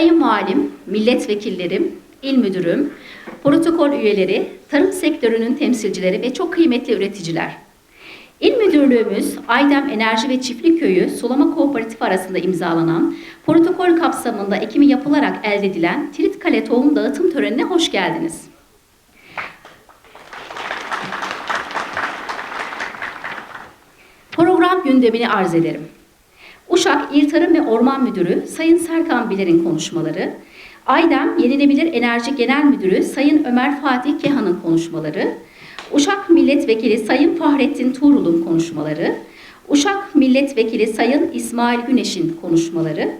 Sayın Valim, milletvekillerim, il müdürüm, protokol üyeleri, tarım sektörünün temsilcileri ve çok kıymetli üreticiler. İl Müdürlüğümüz Aydem Enerji ve Çiftlik Köyü Sulama Kooperatifi arasında imzalanan protokol kapsamında ekimi yapılarak elde edilen Tiritkale tohum dağıtım törenine hoş geldiniz. Program gündemini arz ederim. Uşak İl Tarım ve Orman Müdürü Sayın Serkan Biler'in konuşmaları, Aydem Yenilebilir Enerji Genel Müdürü Sayın Ömer Fatih Kehan'ın konuşmaları, Uşak Milletvekili Sayın Fahrettin Tuğrul'un konuşmaları, Uşak Milletvekili Sayın İsmail Güneş'in konuşmaları,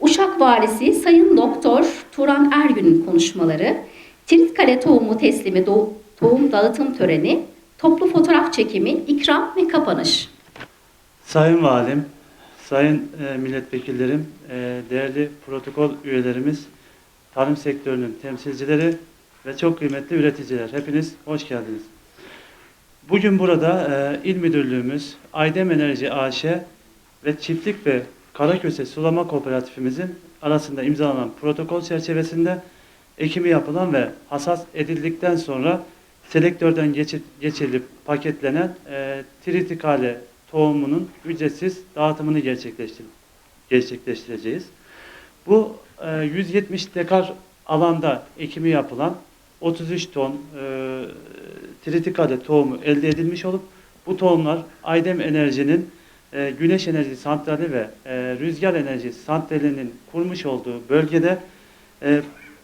Uşak Valisi Sayın Doktor Turan Ergün'ün konuşmaları, Tiritkale tohumu teslimi tohum dağıtım töreni, toplu fotoğraf çekimi, ikram ve kapanış. Sayın Valim, sayın e, milletvekillerim, e, değerli protokol üyelerimiz, tarım sektörünün temsilcileri ve çok kıymetli üreticiler. Hepiniz hoş geldiniz. Bugün burada e, İl Müdürlüğümüz, Aydem Enerji AŞ ve Çiftlik ve Karaköse Sulama Kooperatifimizin arasında imzalanan protokol çerçevesinde ekimi yapılan ve hasat edildikten sonra selektörden geçi- geçirilip paketlenen e, tritikale tohumunun ücretsiz dağıtımını gerçekleştir gerçekleştireceğiz. Bu e, 170 dekar alanda ekimi yapılan 33 ton e, tritikale tohumu elde edilmiş olup bu tohumlar Aydem Enerji'nin e, güneş enerji santrali ve e, rüzgar enerji santralinin kurmuş olduğu bölgede e,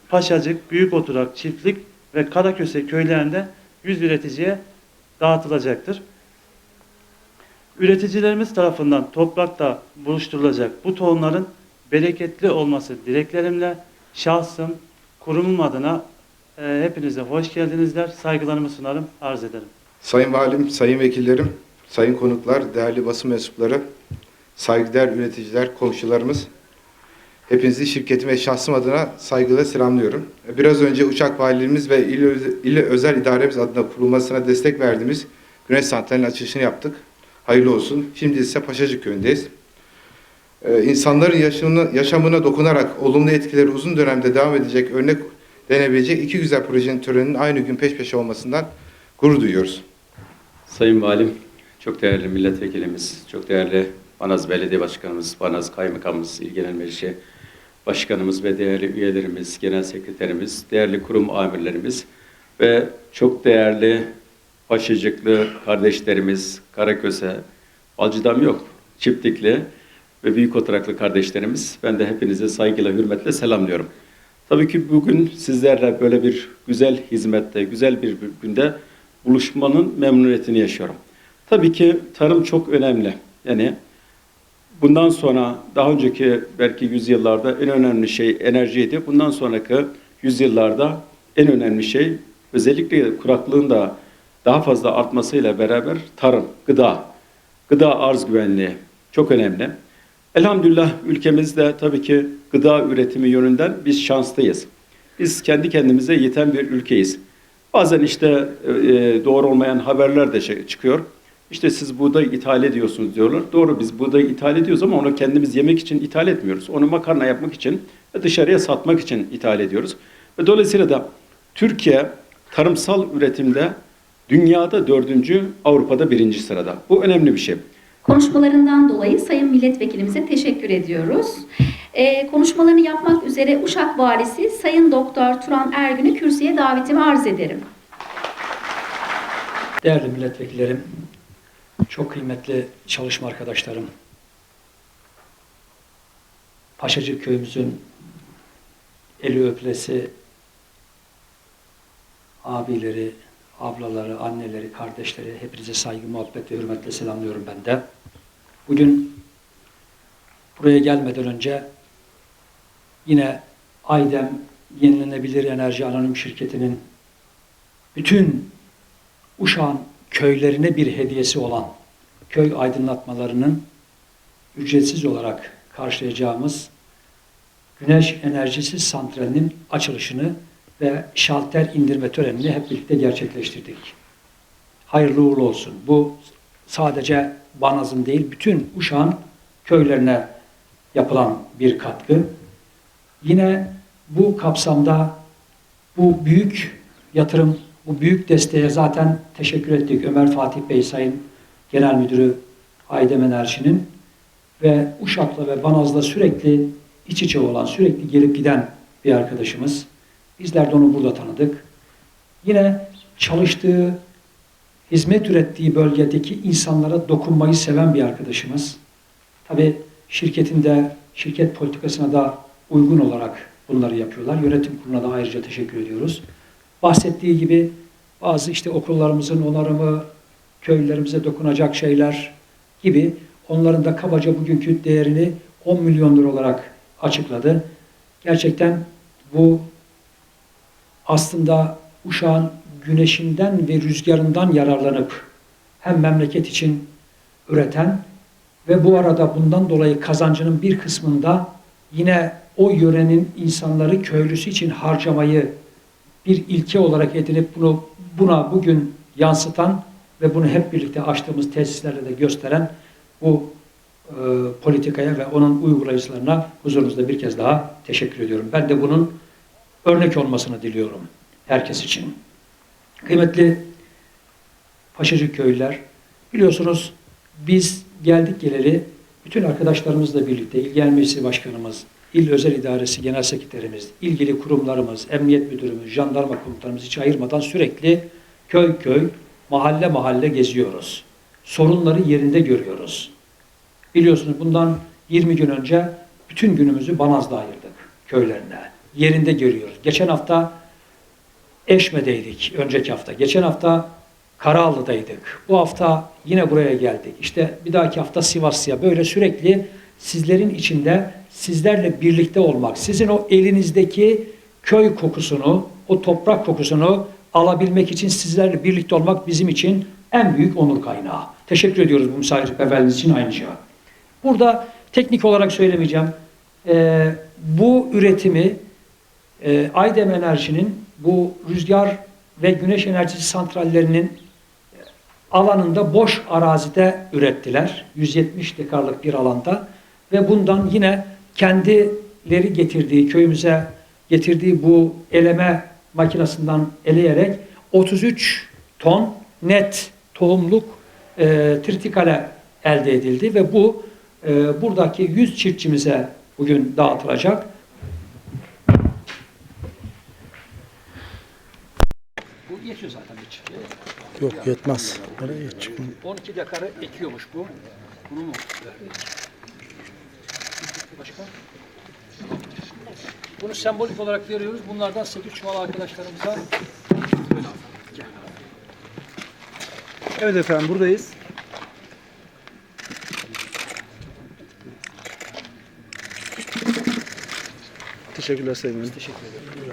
Paşacık, Büyük Oturak, Çiftlik ve Karaköse köylerinde 100 üreticiye dağıtılacaktır. Üreticilerimiz tarafından toprakta buluşturulacak bu tohumların bereketli olması dileklerimle şahsım, kurumum adına e, hepinize hoş geldinizler. Saygılarımı sunarım, arz ederim. Sayın Valim, sayın vekillerim, sayın konuklar, değerli basın mensupları, saygıdeğer üreticiler, komşularımız, hepinizi şirketim ve şahsım adına saygıyla selamlıyorum. Biraz önce Uçak Valiliğimiz ve İl, İl Özel İdaremiz adına kurulmasına destek verdiğimiz Güneş Santrali'nin açılışını yaptık. Hayırlı olsun. Şimdi ise Paşacık Köyü'ndeyiz. Ee, insanların yaşamına, yaşamına dokunarak olumlu etkileri uzun dönemde devam edecek örnek denebilecek iki güzel projenin töreninin aynı gün peş peşe olmasından gurur duyuyoruz. Sayın Valim, çok değerli milletvekilimiz, çok değerli Banaz Belediye Başkanımız, Banaz Kaymakamımız, İl Genel Meclisi Başkanımız ve değerli üyelerimiz, Genel Sekreterimiz, değerli kurum amirlerimiz ve çok değerli Paşacıklı kardeşlerimiz, Karaköse, Balcıdam yok, Çiftlikli ve Büyük Oturaklı kardeşlerimiz, ben de hepinize saygıyla, hürmetle selamlıyorum. Tabii ki bugün sizlerle böyle bir güzel hizmette, güzel bir günde buluşmanın memnuniyetini yaşıyorum. Tabii ki tarım çok önemli. Yani bundan sonra daha önceki belki yüzyıllarda en önemli şey enerjiydi. Bundan sonraki yüzyıllarda en önemli şey özellikle kuraklığın da daha fazla artmasıyla beraber tarım, gıda, gıda arz güvenliği çok önemli. Elhamdülillah ülkemizde tabii ki gıda üretimi yönünden biz şanslıyız. Biz kendi kendimize yeten bir ülkeyiz. Bazen işte e, doğru olmayan haberler de şey çıkıyor. İşte siz buğday ithal ediyorsunuz diyorlar. Doğru biz buğday ithal ediyoruz ama onu kendimiz yemek için ithal etmiyoruz. Onu makarna yapmak için ve dışarıya satmak için ithal ediyoruz. Ve dolayısıyla da Türkiye tarımsal üretimde dünyada dördüncü, Avrupa'da birinci sırada. Bu önemli bir şey. Konuşmalarından dolayı Sayın Milletvekilimize teşekkür ediyoruz. Ee, konuşmalarını yapmak üzere Uşak Valisi Sayın Doktor Turan Ergün'ü kürsüye davetimi arz ederim. Değerli milletvekillerim, çok kıymetli çalışma arkadaşlarım, Paşacık köyümüzün eli öpülesi abileri, ablaları, anneleri, kardeşleri hepinize saygı, muhabbet ve hürmetle selamlıyorum ben de. Bugün buraya gelmeden önce yine Aydem Yenilenebilir Enerji Anonim Şirketi'nin bütün Uşak'ın köylerine bir hediyesi olan köy aydınlatmalarının ücretsiz olarak karşılayacağımız güneş enerjisi santralinin açılışını ve şalter indirme törenini hep birlikte gerçekleştirdik. Hayırlı uğurlu olsun. Bu sadece Banaz'ın değil, bütün Uşak'ın köylerine yapılan bir katkı. Yine bu kapsamda bu büyük yatırım, bu büyük desteğe zaten teşekkür ettik. Ömer Fatih Bey Sayın Genel Müdürü Aydem Enerji'nin ve Uşak'la ve Banaz'la sürekli iç içe olan, sürekli gelip giden bir arkadaşımız. Bizler de onu burada tanıdık. Yine çalıştığı, hizmet ürettiği bölgedeki insanlara dokunmayı seven bir arkadaşımız. Tabii şirketinde, şirket politikasına da uygun olarak bunları yapıyorlar. Yönetim kuruluna da ayrıca teşekkür ediyoruz. Bahsettiği gibi bazı işte okullarımızın onarımı, köylerimize dokunacak şeyler gibi onların da kabaca bugünkü değerini 10 milyon lira olarak açıkladı. Gerçekten bu aslında Uşağın güneşinden ve rüzgarından yararlanıp hem memleket için üreten ve bu arada bundan dolayı kazancının bir kısmında yine o yörenin insanları köylüsü için harcamayı bir ilke olarak edinip bunu buna bugün yansıtan ve bunu hep birlikte açtığımız tesislerle de gösteren bu e, politikaya ve onun uygulayıcılarına huzurunuzda bir kez daha teşekkür ediyorum. Ben de bunun örnek olmasını diliyorum herkes için. Kıymetli Paşacık köylüler, biliyorsunuz biz geldik geleli bütün arkadaşlarımızla birlikte İl Genel Meclisi Başkanımız, İl Özel İdaresi Genel Sekreterimiz, ilgili kurumlarımız, Emniyet Müdürümüz, Jandarma Komutanımız hiç ayırmadan sürekli köy köy, mahalle mahalle geziyoruz. Sorunları yerinde görüyoruz. Biliyorsunuz bundan 20 gün önce bütün günümüzü Banaz'da ayırdık köylerine. Yerinde görüyoruz. Geçen hafta Eşme'deydik önceki hafta. Geçen hafta Karaağlı'daydık. Bu hafta yine buraya geldik. İşte bir dahaki hafta Sivas'ya böyle sürekli sizlerin içinde sizlerle birlikte olmak, sizin o elinizdeki köy kokusunu, o toprak kokusunu alabilmek için sizlerle birlikte olmak bizim için en büyük onur kaynağı. Teşekkür ediyoruz bu misafirperverliğiniz için ayrıca. Burada teknik olarak söylemeyeceğim. Ee, bu üretimi e, Aydem Enerji'nin bu rüzgar ve güneş enerjisi santrallerinin alanında boş arazide ürettiler. 170 dekarlık bir alanda ve bundan yine kendileri getirdiği köyümüze getirdiği bu eleme makinesinden eleyerek 33 ton net tohumluk e, tritikale elde edildi ve bu e, buradaki 100 çiftçimize bugün dağıtılacak. Bu yetiyor zaten bir çiftliğe. Yok yetmez. Nereye çıkın? 12 dekarı ekiyormuş bu. Bunu mu? Başka? Bunu sembolik olarak veriyoruz. Bunlardan 8 çuval arkadaşlarımıza Evet efendim buradayız. Teşekkürler Sayın teşekkür ederim.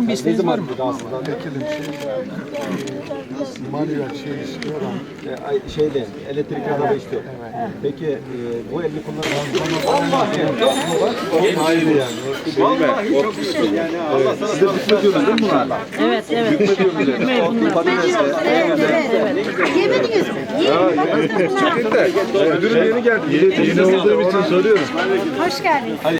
Mı bir isteğiniz var mı? Manuel şey istiyor ama e, ay- şeyde elektrik araba istiyor. Peki e, bu elini kullanmak Hayır yani. Vallahi çok güzel. Yani Allah sana Siz de hükmediyorsunuz değil mi bunlarla? Evet, evet. Hükmeyi bunlar. Evet, evet, evet. Yemediniz mi? Yiyin. Müdürüm yeni geldi. Yeni olduğum için soruyorum. Hoş geldiniz.